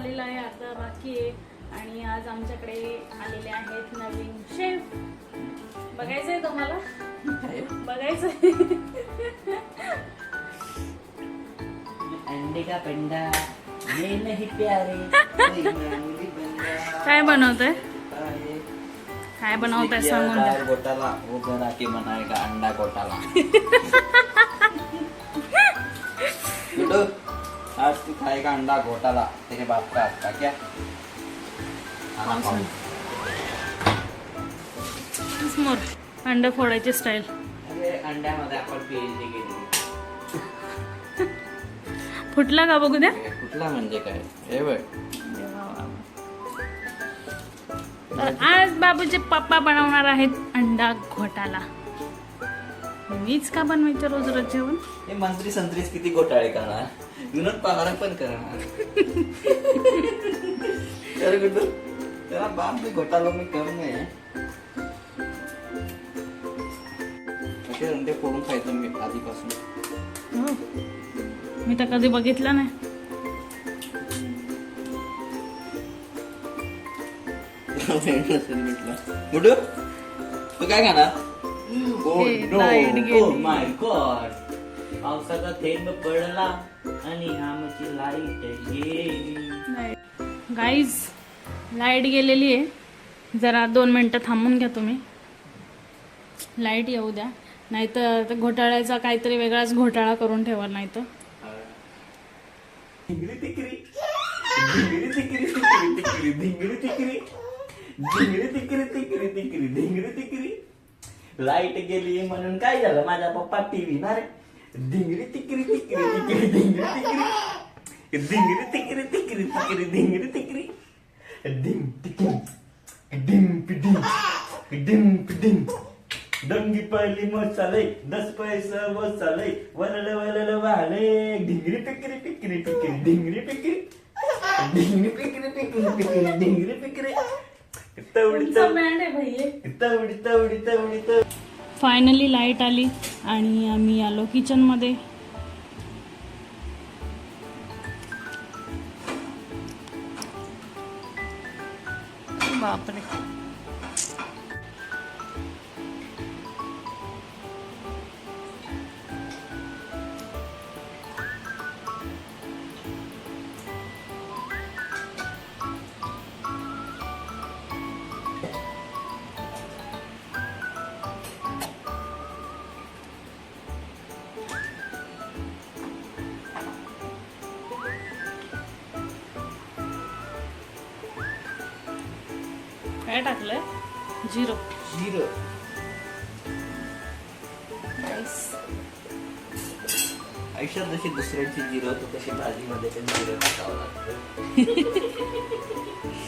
झालेला आहे. अर्धा बाकी आहे. आणि आज आमच्याकडे आलेले आहेत नवीन शेफ. बघायचंय तुम्हाला? बघायचंय. अंडे का पेंडा ये नहीं प्यारे कोई मामूली बंदा काय बनवतंय? है। काय बनवताय इसलिए सांगून द्या. वो बनाएगा अंडा बेटो आज तू खाएगा अंडा घोटाला तेरे बाप का हाथ का क्या? खाना? खाओ. समोर अंड फोडायची स्टाईल अरे अंड्यामध्ये आपण पीएचडी केली. फुटला का बघू द्या? कुठला म्हणजे काय? हे बघ. तर आज बाबूचे पप्पा बनवणार आहेत अंडा घोटाला. मीच का बनवायचं रोज रोज जेवण? हे मंत्री संत्रीच किती घोटाळे करणार? विनोद पवार पण करणार तर गुड्डू त्याला बाप मी घोटाळा मी करू नये. असे फोडून खायचो मी आधीपासून. मी तर कधी बघितलं नाही. गुड्डू तू काय खाणार? Oh no! Oh my god! पावसाचा थेंब पडला. आणि आमची लाइट गेली गाईज लाइट गेलेली आहे. जरा दोन मिनटं थांबून घ्या तुम्ही. लाइट येऊ द्या. नाहीतर ते घोटाळ्याचा काहीतरी वेगळाच घोटाळा करून ठेवा नाही तर लाइट गेली म्हणून काय झालं? माझा पप्पा टीव्ही ना रे. धिंगरी तिकरी तिकरी तिकरी धिंगरी तिकरी धिंगरी तिकरी तिकरी तिकरी धिंगरी तिकरी डिंग टिकिंग डिंग पिडिंग डिंग पिडिंग डंगी पहिली मसाले दस पैसा मसाले वलल वलल वाले ढिंगरी पिकरी पिकरी पिकरी ढिंगरी पिकरी ढिंगरी पिकरी पिकरी पिकरी ढिंगरी पिकरी तवडी तवडी बँड आहे भैये तवडी तवडी तवडी तवडी फायनली लाइट आली आणि आम्ही आलो किचनमध्ये बापरे. काय टाकलंय? झिरो झिरो आयुष्यात जशी दुसऱ्यांची झिरो होतो तशी भाजीमध्ये पण झिरो टाकावं लागतं.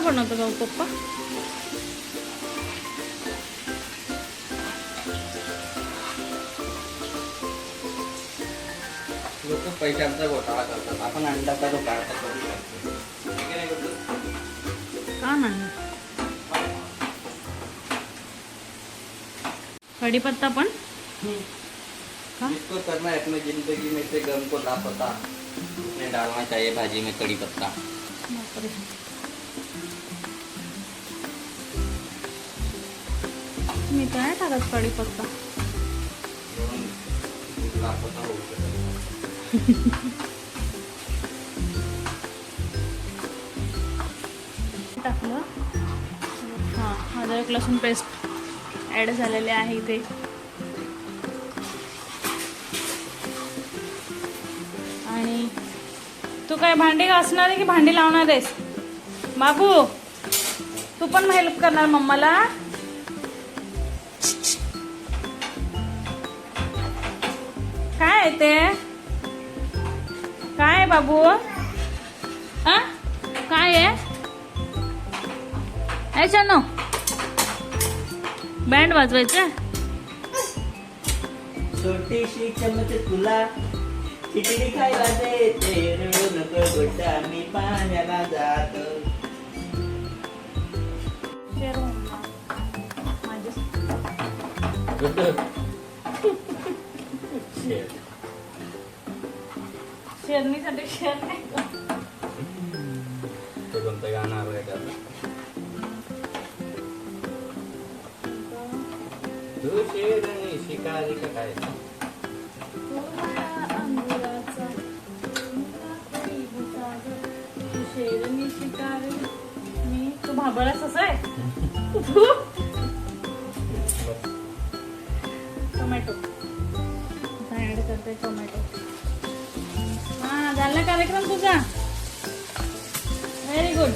काय बनवतो भाऊ पप्पा. लोक पैशांचा घोटाळा करतात. आपण अंडाचा घोटाळा तर करू शकतो. हे की नाही गुड्डू? का नाही? कढीपत्ता पण? का? जिसको करना है अपनी जिंदगी में से गम को लापता डालना चाहिए भाजी में कड़ी पत्ता बापरे. मी तर नाही टाकत कढीपत्ता पत्ता टाकलं. हां अद्रक लसूण पेस्ट ॲड झालेले आहे इथे. आणि तू काय भांडी घासणार आहे की भांडी लावणार आहेस? बाबू तू पण हेल्प करणार मम्माला? काय आहे ते? काय आहे बाबू? आ काय आहे? ऐसा नो बँड वाजवायचं? छोटीशी चमच तुला खिचडी खायला देते रडू नको गोटा मी पाण्याला जातो. शेअर शेअर नाही का? ते कोणतं गाणं आलंय त्याला तू शेरणी शिकारी का काय? शेरनी शिकारी. मी तू भाबळाच असं आहे? टोमॅटो करते टोमॅटो हा झाला कार्यक्रम तुझा? व्हेरी गुड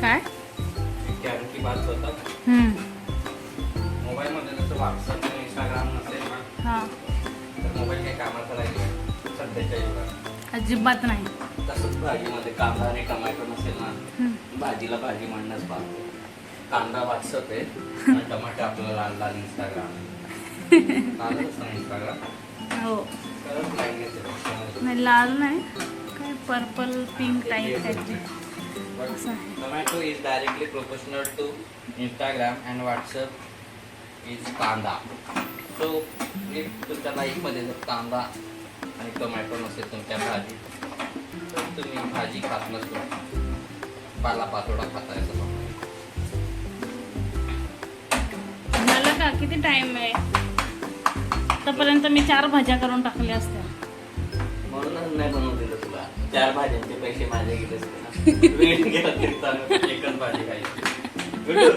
काय? कारण की बात होतात हम्म. मोबाईल मध्ये जसं व्हॉट्सअप इंस्टाग्राम नसेल ना. हा. तर मोबाईल काही कामाचा नाही सध्याच्या युगात. अजिबात नाही. तसंच भाजीमध्ये कांदा आणि टोमॅटो नसेल ना. भाजीला भाजी म्हणणंच पाहतो. कांदा व्हॉट्सअप आहे. आणि टमाटे आपल्याला लाल लाल इंस्टाग्राम हो. नाही लाल नाही. काय पर्पल पिंक काहीतरी tomato is directly proportional to Instagram and WhatsApp is कांदा. सो इफ तुमच्या लाईफमध्ये जर कांदा आणि टोमॅटो नसेल तुमच्या भाजी तर तुम्ही भाजी खात नसतो. पाला पाचोडा खाताय असं का किती टाइम आहे. आतापर्यंत मी चार भाज्या करून टाकल्या असत्या. म्हणूनच नाही बनवून दिलं तुला. चार भाज्यांचे पैसे माझे गेले असते ना वेळ गेला तरी चालू एकच भाजी खायची. गुड्डू.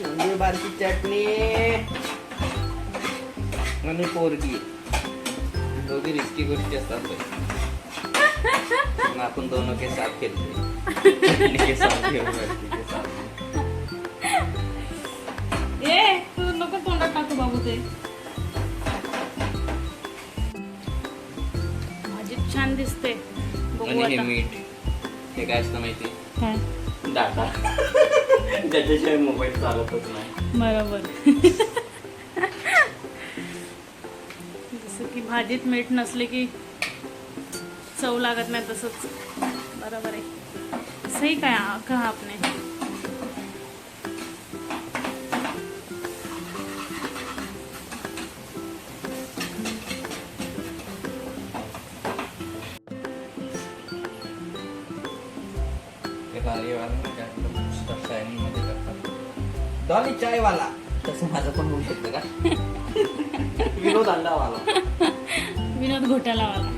नंदुरबारची चटणी. आणि पोरगी. दोघी रिस्की गोष्टी असतात आपण दोनों के साथ खेलते आणि के साथ खेळू लड़की के साथ. ए तू नको तोंडात टाकू बाबू ते. भाजी छान दिसते. हे मीठ. हे काय असतं माहिती? डाटा. ज्याच्याशिवाय मोबाईल चालतच नाही. बरोबर. भाजीत मीठ नसले की चव लागत नाही तसंच. बरोबर आहे. सही काय कहा आपने? का करतात. डॉली चायवाला. तसं माझं पण होऊ शकतं का? विनोद अंडावाला विनोद घोटालावाला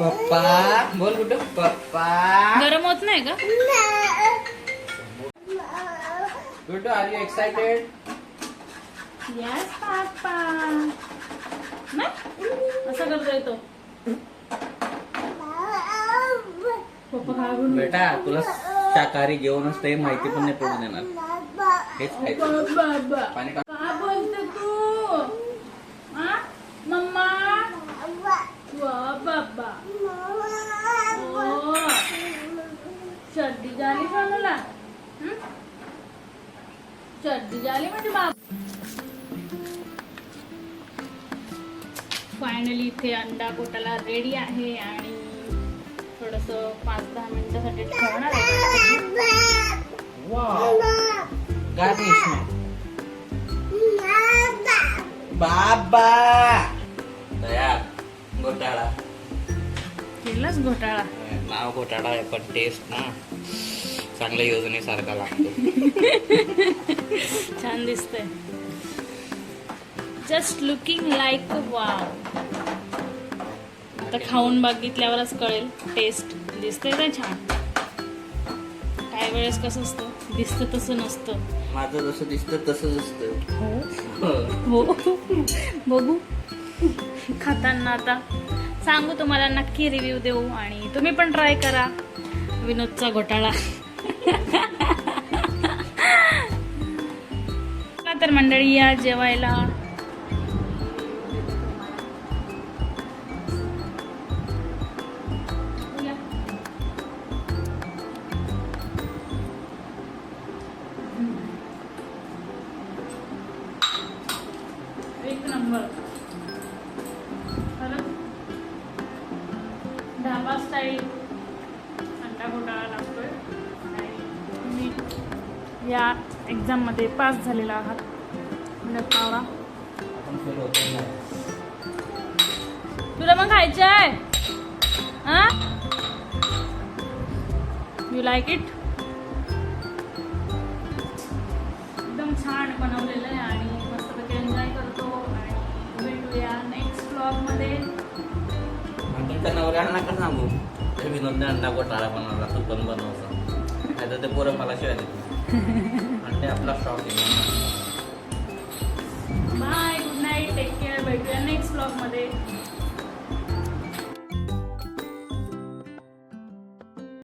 पप्पा. बोल कुठं? पप्पा. गरम होत नाही का? कुठं are you excited yes papa असं करतोय तो? बेटा तुला शाकाहारी जेवणच ते माहिती पण नाही पडून देणार. हेच बाबा पाणी का का बोलते तू हा मम्मा वा बाबा ओ सर्दी झाली सोनूला? सर्दी झाली म्हणजे बाप. फायनली इथे अंडा कोटाला रेडी आहे आणि थोडस पाच दहा मिनिटासाठी ठेवणार आहे. बाबा. तयार. घोटाळा. केलाच घोटाळा? नाव घोटाळा आहे पण टेस्ट ना चांगल्या योजनेसारखा लागतो. छान दिसतंय. जस्ट लुकिंग लाईक वाव आता खाऊन बघितल्यावरच कळेल टेस्ट दिसतंय ना छान. काही वेळेस कसं असतं दिसतं तसं नसतं. माझं जसं दिसतं तसंच असतं. हो. हो. बघू. खाताना आता. सांगू तुम्हाला नक्की रिव्ह्यू देऊ आणि तुम्ही पण ट्राय करा. विनोदचा घोटाळा. तर मंडळी या जेवायला. घोटाळा लागतोय. आणि तुम्ही या एक्झाममध्ये पास झालेला आहात. विनोद पावरा. तुला मग खायचं आहे? हा? यू लाईक इट एकदम छान बनवलेलं आहे आणि मस्तपैकी एन्जॉय करतो. आणि भेटूया नेक्स्ट ब्लॉगमध्ये नवऱ्याला नका सांगू. ते विनोदने अंडा घोटाळा बनवला तू पण बनवसा नाही तर ते पोरं मला शिवाय देतील आणि ते आपला आहे. Bye good night take care भेटूया नेक्स्ट ब्लॉगमध्ये